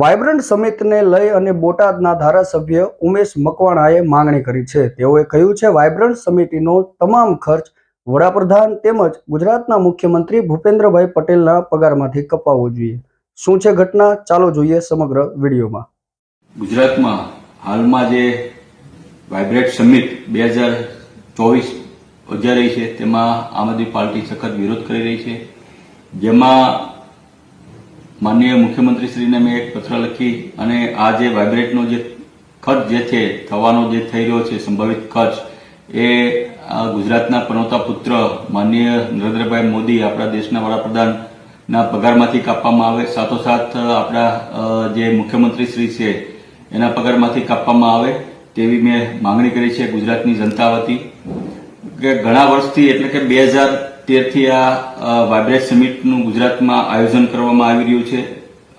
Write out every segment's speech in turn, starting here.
Vibrant સમિતિને લઈ અને બોટાદના ધારાસભ્ય ઉમેશ મકવાણાએ માંગણી કરી છે. તેઓએ કહ્યું છે, વાયબ્રન્ટ સમિતિનો તમામ ખર્ચ વડાપ્રધાન તેમજ ગુજરાતના મુખ્યમંત્રી ભૂપેન્દ્રભાઈ પટેલના પગારમાંથી કપાવવો જોઈએ. શું છે ઘટના? ચાલો જોઈએ સમગ્ર વિડીયોમાં. ગુજરાતમાં હાલમાં જે વાઇબ્રેટ સમિટ બે હજાર ચોવીસ યોજાઈ રહી છે, તેમાં આમ આદમી પાર્ટી સખત વિરોધ કરી રહી છે. જેમાં માનનીય મુખ્યમંત્રીશ્રીને મેં એક પત્ર લખી અને આ જે વાઇબ્રેટનો જે ખર્ચ જે છે, થવાનો જે થઈ રહ્યો છે, સંભવિત ખર્ચ, એ ગુજરાતના પનોતા પુત્ર માનનીય નરેન્દ્રભાઈ મોદી આપણા દેશના વડાપ્રધાનના પગારમાંથી કાપવામાં આવે. સાથોસાથ, આપણા જે મુખ્યમંત્રી શ્રી છે, એના પગારમાંથી કાપવામાં આવે તેવી મેં માંગણી કરી છે ગુજરાતની જનતા વતી. કે ઘણા વર્ષથી એટલે કે બે હજાર તેરથી આ વાઇબ્રેટ સમિટનું ગુજરાતમાં આયોજન કરવામાં આવી રહ્યું છે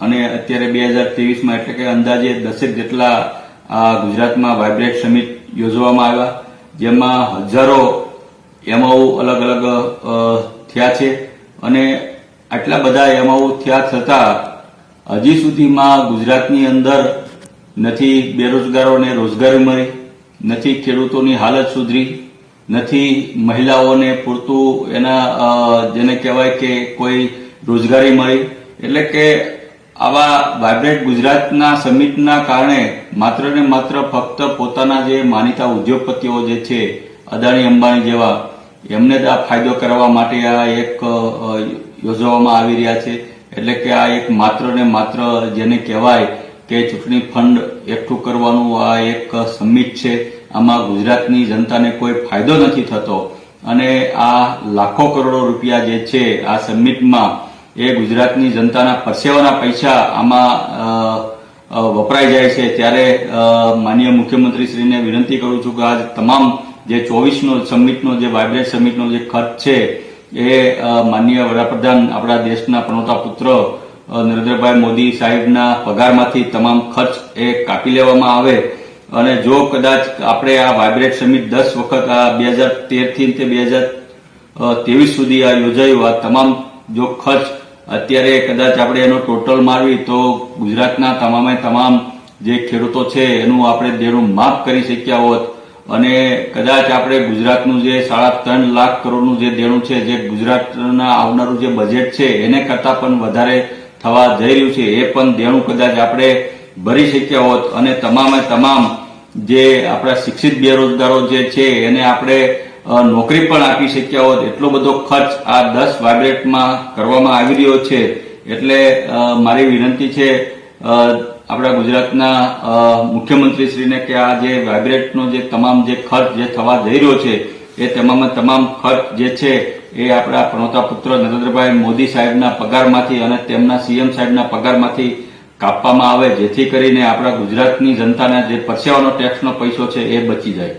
અને અત્યારે બે હજાર ત્રેવીસમાં એટલે કે અંદાજે દસેક જેટલા આ ગુજરાતમાં વાઇબ્રેટ સમિટ યોજવામાં આવ્યા, જેમાં હજારો એમાઓ અલગ અલગ થયા છે અને આટલા બધા એમાઓ થયા છતાં હજી સુધીમાં ગુજરાતની અંદર નથી બેરોજગારોને રોજગારી મળી, નથી ખેડૂતોની હાલત સુધરી નથી મહિલાઓને પૂરતું એના જેને કહેવાય કે કોઈ રોજગારી મળી. એટલે કે આવા વાઇબ્રેટ ગુજરાતના સમિટના કારણે માત્ર ને માત્ર ફક્ત પોતાના જે માનીતા ઉદ્યોગપતિઓ જે છે, અદાણી અંબાણી જેવા, એમને જ આ ફાયદો કરવા માટે આ એક યોજવામાં આવી રહ્યા છે. એટલે કે આ એક માત્ર ને માત્ર જેને કહેવાય કે ચૂંટણી ફંડ એકઠું કરવાનું આ એક સમિટ છે. આમાં ગુજરાતની જનતાને કોઈ ફાયદો નથી થતો. અને આ લાખો કરોડો રૂપિયા જે છે, આ સમિટમાં એ ગુજરાતની જનતાના પરસેવાના પૈસા આમાં વપરાઈ જાય છે. ત્યારે માનનીય મુખ્યમંત્રીશ્રીને વિનંતી કરું છું કે આ તમામ જે ચોવીસનો સમિટનો જે વાઇબ્રન્ટ સમિટનો જે ખર્ચ છે, એ માનનીય વડાપ્રધાન આપણા દેશના પ્રણોતા પુત્ર નરેન્દ્રભાઈ મોદી સાહેબના પગારમાંથી તમામ ખર્ચ એ કાપી લેવામાં આવે. અને જો કદાચ આપણે આ વાઇબ્રેટ સમિટ દસ વખત, આ બે હજાર તેરથી તે બે હજાર ત્રેવીસ સુધી આ યોજાયું, આ તમામ જો ખર્ચ અત્યારે કદાચ આપણે એનો ટોટલ મારવી, તો ગુજરાતના તમામે તમામ જે ખેડૂતો છે, એનું આપણે દેણું માફ કરી શક્યા હોત. અને કદાચ આપણે ગુજરાતનું જે સાડા ત્રણ લાખ કરોડનું જે દેણું છે, જે ગુજરાતના આવનારું જે બજેટ છે, એને કરતા પણ વધારે થવા જઈ રહ્યું છે, એ પણ દેણું કદાચ આપણે ભરી શક્યા હોત. અને તમામે તમામ જે આપણા શિક્ષિત બેરોજગારો જે છે, એને આપણે નોકરી પણ આપી શક્યા હોત, એટલો બધો ખર્ચ આ દસ વાઇબ્રેટમાં કરવામાં આવી રહ્યો છે. એટલે મારી વિનંતી છે આપણા ગુજરાતના મુખ્યમંત્રીશ્રીને કે આ જે વાઇબ્રેટનો જે તમામ જે ખર્ચ જે થવા જઈ રહ્યો છે, એ તમામ તમામ ખર્ચ જે છે, એ આપણા પ્રણોતા પુત્ર નરેન્દ્રભાઈ મોદી સાહેબના પગારમાંથી અને તેમના સીએમ સાહેબના પગારમાંથી કાપવામાં આવે, જેથી કરીને આપણા ગુજરાતની જનતાના જે પરસેવાનો ટેક્સનો પૈસો છે એ બચી જાય.